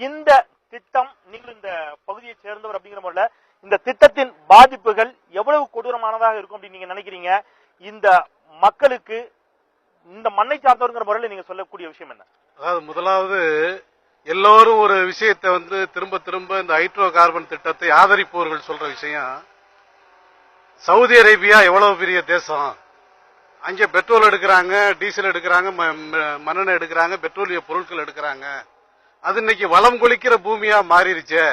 இந்த திட்டம் நீங்கள் இந்த பகுதியை சேர்ந்தவர் அப்படிங்கிற முறையில் இந்த திட்டத்தின் பாதிப்புகள் எவ்வளவு கொடூரமானதாக இருக்கும் அப்படின்னு நீங்க நினைக்கிறீங்க? இந்த மக்களுக்கு இந்த மண்ணை சார்ந்தவர்கிற முறையில் நீங்க சொல்லக்கூடிய விஷயம் என்ன? அதாவது முதலாவது எல்லோரும் ஒரு விஷயத்தை வந்து திரும்ப திரும்ப இந்த ஹைட்ரோ கார்பன் திட்டத்தை ஆதரிப்பவர்கள் சொல்ற விஷயம் சவுதி அரேபியா எவ்வளவு பெரிய தேசம்? அங்கே பெட்ரோல் எடுக்கிறாங்க டீசல் எடுக்கிறாங்க ம- ம- மண்ணெண்ணெய் எடுக்கிறாங்க பெட்ரோலிய பொருட்கள் எடுக்கிறாங்க. அது இன்னைக்கு வளம் கொளிக்கிற பூமியா மாறிடுச்சே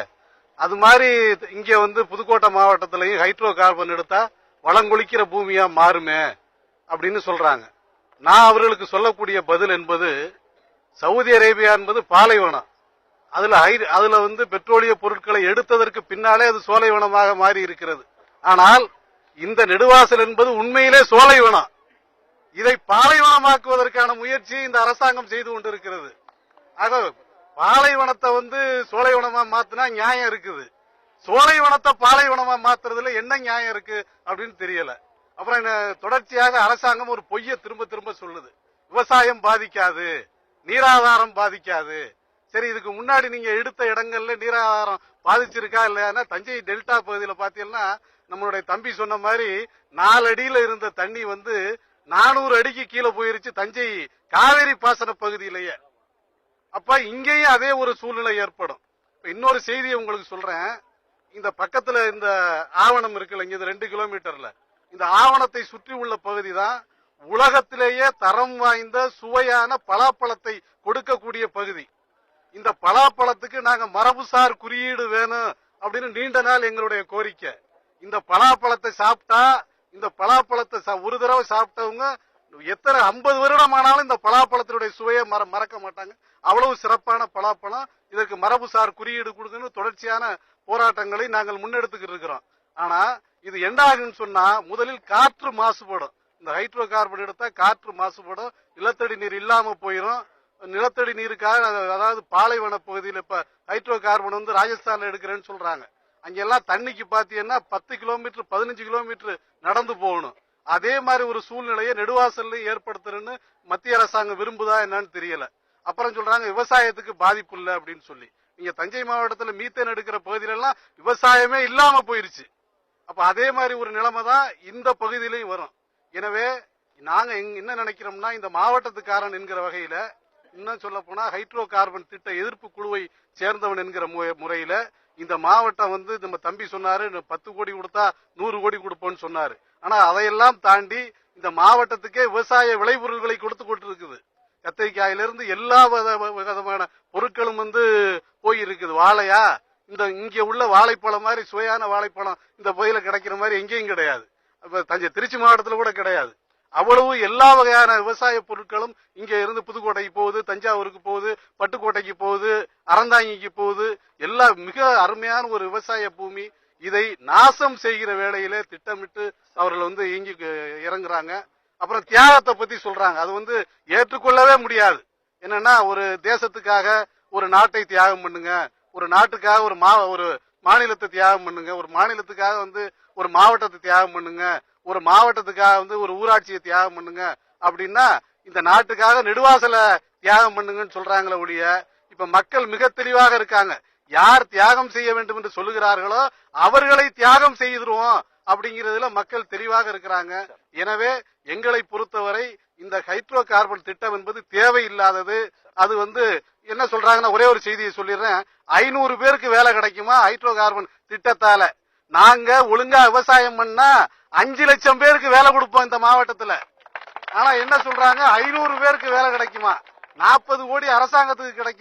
அது மாதிரி இங்க வந்து புதுக்கோட்டை மாவட்டத்திலையும் ஹைட்ரோ கார்பன் எடுத்தா வளம் கொளிக்கிற பூமியா மாறுமே அப்படின்னு சொல்றாங்க. நான் அவர்களுக்கு சொல்லக்கூடிய பதில் என்பது சவுதி அரேபியா என்பது பாலைவனம். அதுல ஹை- அதுல வந்து பெட்ரோலிய பொருட்களை எடுத்ததற்கு பின்னாலே அது சோலைவனமாக மாறி இருக்கிறது ஆனால் இந்த நெடுவாசல் என்பது உண்மையிலே சோலைவனம். இதை பாலைவனமாக்குவதற்கான முயற்சி இந்த அரசாங்கம் செய்து கொண்டிருக்கிறது. ஆக பாலைவனத்தை வந்து சோலைவனமா மாத்தினா நியாயம் இருக்குது. சோலைவனத்தை பாலைவனமா மாத்துறதுல என்ன நியாயம் இருக்கு அப்படின்னு தெரியல. அப்புறம் என்ன, தொடர்ச்சியாக அரசாங்கம் ஒரு பொய்யை திரும்ப திரும்ப சொல்லுது. விவசாயம் பாதிக்காது நீராதாரம் பாதிக்காது. சரி இதுக்கு முன்னாடி நீங்க எடுத்த இடங்கள்ல நீராதாரம் பாதிச்சிருக்கா இல்லையானா தஞ்சை டெல்டா பகுதியில பாத்தீங்கன்னா நம்மளுடைய தம்பி சொன்ன மாதிரி நாலு அடியில இருந்த தண்ணி வந்து நானூறு அடிக்கு கீழே போயிருச்சு தஞ்சை காவேரி பாசன பகுதியிலேயே. அப்ப இங்கேயும் அதே ஒரு சூழ்நிலை ஏற்படும். இன்னொரு செய்தியை உங்களுக்கு சொல்றேன். இந்த பக்கத்துல இந்த ஆவணம் இருக்குல்ல இங்க இது ரெண்டு கிலோமீட்டர்ல. இந்த ஆவணத்தை சுற்றி உள்ள பகுதி தான் உலகத்திலேயே தரம் வாய்ந்த சுவையான பலாப்பழத்தை கொடுக்கக்கூடிய பகுதி. இந்த பலாப்பழத்துக்கு நாங்க மரபுசார் குறியீடு வேணும் அப்படின்னு நீண்ட நாள் எங்களுடைய கோரிக்கை. இந்த பலாப்பழத்தை சாப்பிட்டா இந்த பலாப்பழத்தை சா- ஒரு தடவை சாப்பிட்டவங்க எத்தனை ஐம்பது வருடம் ஆனாலும் இந்த பலாப்பழத்தினுடைய சுவையை மற மறக்க மாட்டாங்க. அவ்வளவு சிறப்பான பலாப்பழம். இதற்கு மரபுசார் குறியீடு கொடுக்கணும் தொடர்ச்சியான போராட்டங்களை நாங்கள் முன்னெடுத்துக்கிட்டு இருக்கிறோம். ஆனா இது என்ன சொன்னா முதலில் காற்று மாசுபடும். இந்த ஹைட்ரோ கார்பன் எடுத்தா காற்று மாசுபடும். நிலத்தடி நீர் இல்லாம போயிடும் நிலத்தடி நீருக்காக அதாவது பாலைவன பகுதியில் இப்ப ஹைட்ரோ கார்பன் வந்து ராஜஸ்தான்ல எடுக்கிறேன்னு சொல்றாங்க. அங்கெல்லாம் தண்ணிக்கு பாத்தீங்கன்னா பத்து கிலோமீட்டர் பதினஞ்சு கிலோமீட்டர் நடந்து போகணும். அதே மாதிரி ஒரு சூழ்நிலையை நெடுவாசல்ல ஏற்படுத்துறேன்னு மத்திய அரசாங்கம் விரும்புதா என்னன்னு தெரியல. அப்புறம் சொல்றாங்க விவசாயத்துக்கு பாதிப்பு இல்லை அப்படின்னு சொல்லி. நீங்க தஞ்சை மாவட்டத்துல மீத்தேன் எடுக்கிற பகுதியில எல்லாம் விவசாயமே இல்லாம போயிருச்சு. அப்ப அதே மாதிரி ஒரு நிலைமை தான் இந்த பகுதியிலையும் வரும். எனவே நாங்க என்ன நினைக்கிறோம்னா இந்த மாவட்டத்துக்காரன் என்கிற வகையில இன்னும் சொல்ல போனா ஹைட்ரோ கார்பன் திட்ட எதிர்ப்பு குழுவை சேர்ந்தவன் என்கிற மு- முறையில இந்த மாவட்டம் வந்து நம்ம தம்பி சொன்னாரு பத்து கோடி கொடுத்தா நூறு கோடி கொடுப்போம்னு சொன்னாரு. ஆனா அதையெல்லாம் தாண்டி இந்த மாவட்டத்துக்கே விவசாய விளைபொருள்களை கொடுத்து கத்திரிக்காயிலிருந்து எல்லா வித- விதமான பொருட்களும் வந்து போயிருக்குது. வாழையா? இந்த இங்க உள்ள வாழைப்பழம் மாதிரி சுவையான வாழைப்பழம் இந்த பகுதியில் கிடைக்கிற மாதிரி எங்கேயும் கிடையாது. அப்ப தஞ்சை திருச்சி மாவட்டத்தில் கூட கிடையாது. அவ்வளவு எல்லா வகையான விவசாய பொருட்களும் இங்கே இருந்து புதுக்கோட்டைக்கு போகுது தஞ்சாவூருக்கு போகுது பட்டுக்கோட்டைக்கு போகுது அறந்தாங்கிக்கு போகுது. எல்லா மிக அருமையான ஒரு விவசாய பூமி. இதை நாசம் செய்கிற வேளையிலே திட்டமிட்டு அவர்கள் வந்து இயங்கி இறங்குறாங்க. அப்புறம் தியாகத்தை பத்தி சொல்றாங்க. அது வந்து ஏற்றுக்கொள்ளவே முடியாது. என்னன்னா ஒரு தேசத்துக்காக ஒரு நாட்டை தியாகம் பண்ணுங்க. ஒரு நாட்டுக்காக ஒரு மா ஒரு மாநிலத்தை தியாகம் பண்ணுங்க. ஒரு மாநிலத்துக்காக வந்து ஒரு மாவட்டத்தை தியாகம் பண்ணுங்க. ஒரு மாவட்டத்துக்காக வந்து ஒரு ஊராட்சியை தியாகம் பண்ணுங்க. அப்படின்னா இந்த நாட்டுக்காக நெடுவாசல தியாகம் பண்ணுங்கன்னு சொல்றாங்களே ஒழிய இப்ப மக்கள் மிக தெளிவாக இருக்காங்க. யார் தியாகம் செய்ய வேண்டும் என்று சொல்லுகிறார்களோ அவர்களை தியாகம் செய்திருவோம் அப்படிங்கிறதுல மக்கள் தெளிவாக இருக்கிறாங்க. எனவே எங்களை பொறுத்தவரை இந்த ஹைட்ரோ கார்பன் திட்டம் என்பது தேவையில்லாதது. அது வந்து என்ன சொல்றாங்கன்னா ஒரே ஒரு செய்தியை சொல்லிடுறேன். ஐநூறு பேருக்கு வேலை கிடைக்குமா ஹைட்ரோ கார்பன் திட்டத்தால? நாங்க ஒழுங்கா விவசாயம் பண்ணா அஞ்சு லட்சம் பேருக்கு வேலை கொடுப்போம் இந்த மாவட்டத்துல. ஆனா என்ன சொல்றாங்க? ஐநூறு பேருக்கு வேலை கிடைக்குமா? நாற்பது கோடி அரசாங்கத்துக்கு கிடைக்கும்?